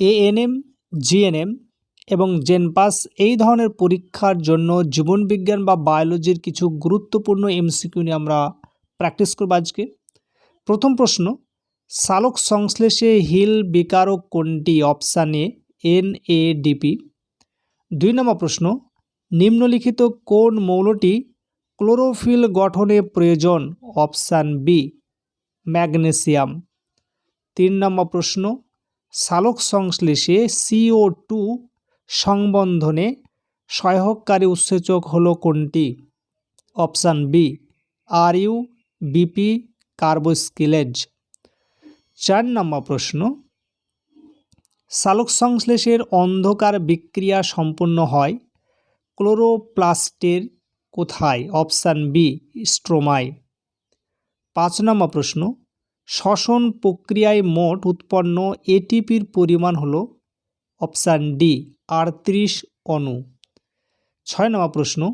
ANM, GNM এবং জেনপাস এই ধরনের পরীক্ষার জন্য জীবনবিজ্ঞান বা বায়োলজির কিছু গুরুত্বপূর্ণ এমসিকিউ নিয়ে আমরা প্র্যাকটিস করব আজকে। প্রথম প্রশ্ন, সালোক সংশ্লেষে হিল বিকারক কোনটি? অপশান এন এ ডিপি দুই নম্বর প্রশ্ন, নিম্নলিখিত কোন মৌলটি ক্লোরোফিল গঠনে প্রয়োজন? Option B, magnesium. তিন নম্বর প্রশ্ন সালোক সংশ্লেষে সিও টু সংবন্ধনে সহায়ককারী উৎসেচক হলো কোনটি? Option B RuBP carboxylase. চার নম্বর প্রশ্ন সালোক সংশ্লেষের অন্ধকার বিক্রিয়া সম্পন্ন হয় ক্লোরোপ্লাস্টের কোথায়? অপশান বি, স্ট্রোমায়। পাঁচ নম্বর প্রশ্ন শ্বসন প্রক্রিয়ায় মোট উৎপন্ন এটিপির পরিমাণ হল অপশান ডি, আটত্রিশ অণু ছয় নম্বর প্রশ্ন,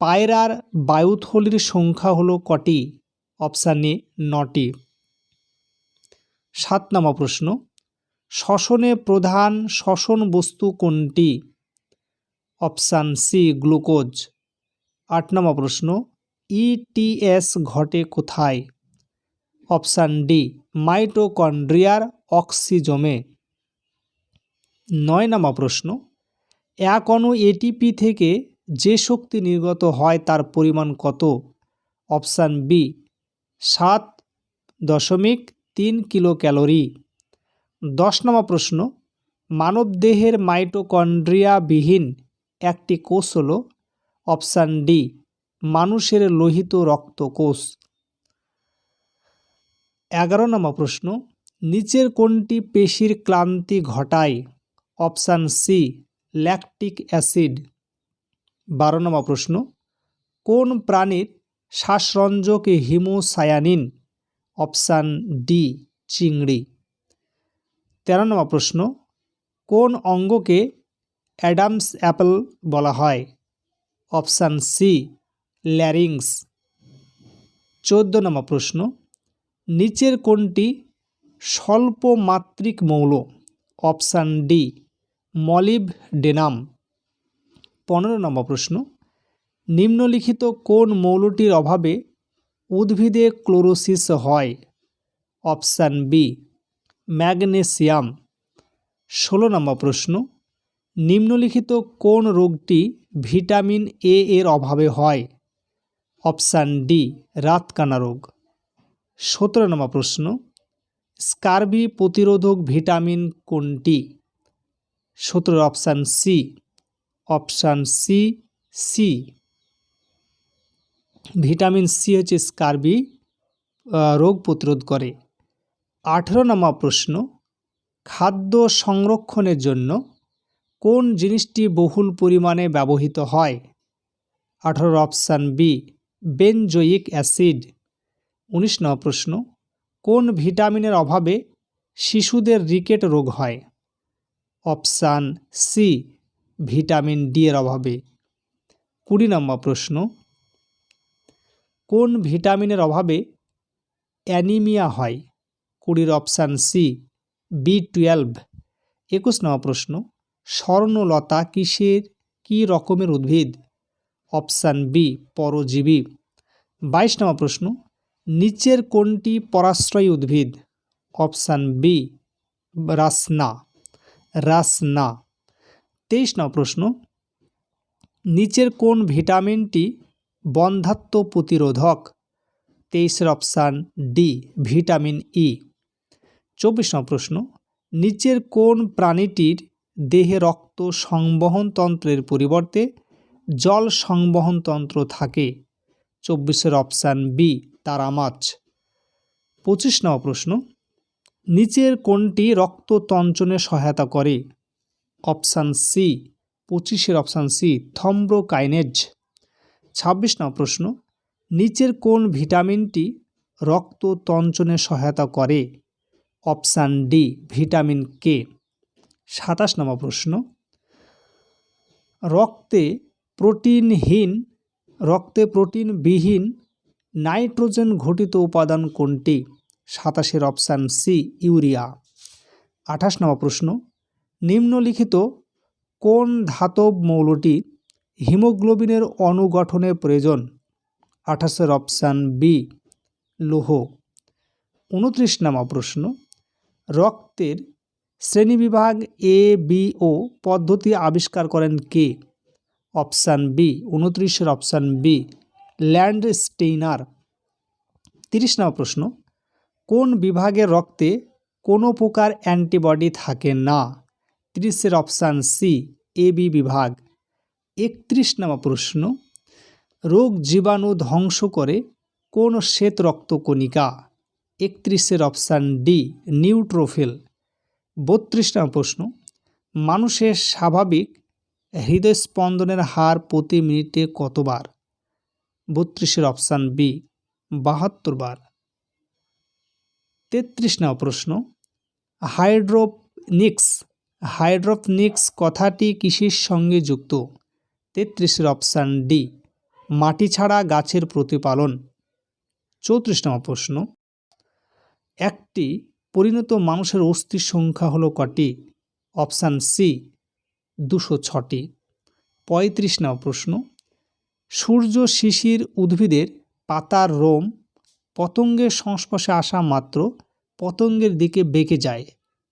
পায়রার বায়ুথলির সংখ্যা হলো কটি? অপশান এ, নটি। সাত নম্বর প্রশ্ন, শ্বসনে প্রধান শ্বসন বস্তু কোনটি? Option C, glucose. আট নম্বর প্রশ্ন ইটিএস ঘটে কোথায়? অপশান ডি, মাইটোকন্ড্রিয়ার অক্সিজমে। নয় নম্বর প্রশ্ন, এক এটিপি থেকে যে শক্তি নির্গত হয় তার পরিমাণ কত? অপশান বি, সাত দশমিক তিন কিলো ক্যালোরি দশ নম্বর প্রশ্ন, মানবদেহের মাইটোকন্ড্রিয়াবিহীন একটি কোষ হল? অপশান ডি, মানুষের লোহিত রক্ত কোষ এগারো নম্বর প্রশ্ন, নিচের কোনটি পেশির ক্লান্তি ঘটায়? অপশান সি ল্যাকটিক অ্যাসিড বারো নম্বর প্রশ্ন, কোন প্রাণীর শ্বাসরঞ্জক হিমোসায়ানিন? অপশান ডি, চিংড়ি। তেরো নম্বর প্রশ্ন, কোন অঙ্গকে অ্যাডামস অ্যাপেল বলা হয়? অপশান সি ল্যারিংস চোদ্দ নম্বর প্রশ্ন নিচের কোনটি? স্বল্প মাত্রিক মৌল। Option D, molybdenum. পনেরো নম্বর প্রশ্ন, নিম্নলিখিত কোন মৌলটির অভাবে উদ্ভিদে ক্লোরোসিস হয়? Option B, magnesium. ষোলো নম্বর প্রশ্ন, নিম্নলিখিত কোন রোগটি ভিটামিন এ এর অভাবে হয়? অপশান ডি, রাতকানা রোগ। সতেরো নম্বর প্রশ্ন, স্কারবি প্রতিরোধক ভিটামিন কোনটি? সতেরো option C option C C vitamin C হচ্ছে স্কারবি রোগ প্রতিরোধ করে। আঠেরো নম্বর প্রশ্ন, খাদ্য সংরক্ষণের জন্য কোন জিনিসটি বহুল পরিমাণে ব্যবহৃত হয়? আঠারো অপশান বি বেনজোয়িক অ্যাসিড। উনিশ নম্বর প্রশ্ন, কোন ভিটামিনের অভাবে শিশুদের রিকেট রোগ হয়? অপশান সি, ভিটামিন ডি এর অভাবে। কুড়ি নম্বর প্রশ্ন, কোন ভিটামিনের অভাবে অ্যানিমিয়া হয়? কুড়ির অপশান সি, বি টুয়েলভ। একুশ নম্বর প্রশ্ন, স্বর্ণলতা কিসের, কি রকমের উদ্ভিদ? অপশান বি, পরজীবী। বাইশ নম্বর প্রশ্ন নিচের কোনটি পরাশ্রয়ী উদ্ভিদ? অপশান বি, রাসনা। রাসনা। তেইশ নম্বর প্রশ্ন। নিচের কোন ভিটামিনটি বন্ধাত্ম প্রতিরোধক? তেইশের অপশান ডি, ভিটামিন ই। চব্বিশ নম্বর প্রশ্ন। নিচের কোন প্রাণীটির দেহে রক্ত সংবহনতন্ত্রের পরিবর্তে জল সংবহনতন্ত্র থাকে? চব্বিশের অপশান বি তারা মাছ পঁচিশ নম্বর প্রশ্ন। নিচের কোনটি রক্ত তঞ্চনে সহায়তা করে? অপশান সি, পঁচিশের অপশান সি থম্ব্রোকাইনেজ ছাব্বিশ নম্বর প্রশ্ন। নিচের কোন ভিটামিনটি রক্ত তঞ্চনে সহায়তা করে? Option D, vitamin K. সাতাশ নম্বর প্রশ্ন। রক্তে প্রোটিনহীন, রক্তে প্রোটিনবিহীন নাইট্রোজেন ঘটিত উপাদান কোনটি? সাতাশের অপশান সি, ইউরিয়া। আঠাশ নম্বর প্রশ্ন, নিম্নলিখিত কোন ধাতব মৌলটি হিমোগ্লোবিনের অণু গঠনে প্রয়োজন? আঠাশের অপশান বি, লৌহ। উনত্রিশ নামা প্রশ্ন, রক্তের শ্রেণীবিভাগ এ, বি ও পদ্ধতি আবিষ্কার করেন কে? অপশান বি, উনত্রিশের অপশান বি ল্যান্ড স্টেইনার তিরিশ নম্বর প্রশ্ন। কোন বিভাগের রক্তে কোনো প্রকার অ্যান্টিবডি থাকে না? তিরিশের অপশান সি এ বি বিভাগ। একত্রিশ নম্বর প্রশ্ন। রোগ জীবাণু ধ্বংস করে কোন শ্বেত রক্তকণিকা একত্রিশের অপশান ডি নিউট্রোফিল। বত্রিশ নম্বর প্রশ্ন। মানুষের স্বাভাবিক হৃদয়স্পন্দনের হার প্রতি মিনিটে কতবার? বত্রিশের অপশান বি, বাহাত্তর বার। তেত্রিশ নম্বর প্রশ্ন। হাইড্রোপনিক্স হাইড্রোপনিক্স কথাটি কিসের সঙ্গে যুক্ত? তেত্রিশের অপশান ডি, মাটি ছাড়া গাছের প্রতিপালন। চৌত্রিশ নম্বর প্রশ্ন। একটি পরিণত মানুষের অস্থির সংখ্যা হলো কটি? অপশান সি, দুশো ছটি। পঁয়ত্রিশ নম্বর প্রশ্ন। সূর্য শিশির উদ্ভিদের পাতার রোম পতঙ্গের সংস্পর্শে আসা মাত্র পতঙ্গের দিকে বেঁকে যায়।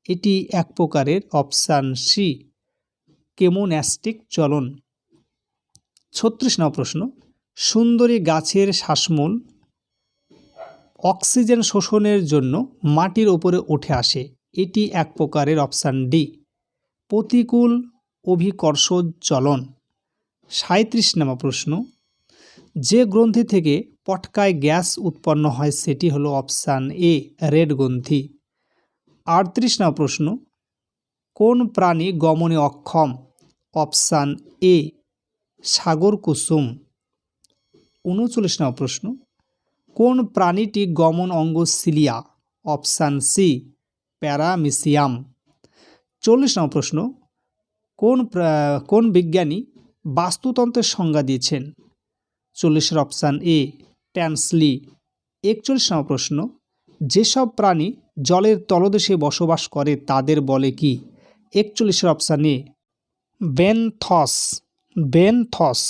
এটি এক প্রকারের অপশান সি, কেমোন্যাস্টিক চলন। ছত্রিশ নম্বর প্রশ্ন, সুন্দরী গাছের শ্বাসমূল অক্সিজেন শোষণের জন্য মাটির ওপরে উঠে আসে। এটি এক প্রকারের অপশান ডি, প্রতিকূল অভিকর্ষ চলন। সাঁত্রিশ নম্বর প্রশ্ন। যে গ্রন্থি থেকে পটকায় গ্যাস উৎপন্ন হয় সেটি হলো অপশান এ, রেড গ্রন্থি। আটত্রিশ নম্বর প্রশ্ন, কোন প্রাণী গমনে অক্ষম? অপশান এ, সাগর কুসুম। উনচল্লিশ নম্বর প্রশ্ন, কোন প্রাণীটি গমন অঙ্গ সিলিয়া? Option C, paramecium. চল্লিশ নম্বর প্রশ্ন, কোন কোন বিজ্ঞানী বাস্তুতন্ত্রের সংজ্ঞা দিয়েছেন। চল্লিশের অপশান এ ট্যান্সলি একচল্লিশ নম্বর প্রশ্ন, যেসব প্রাণী জলের তলদেশে বসবাস করে তাদের বলে কি? একচল্লিশের অপশান এ, বেনথস। বেনথস।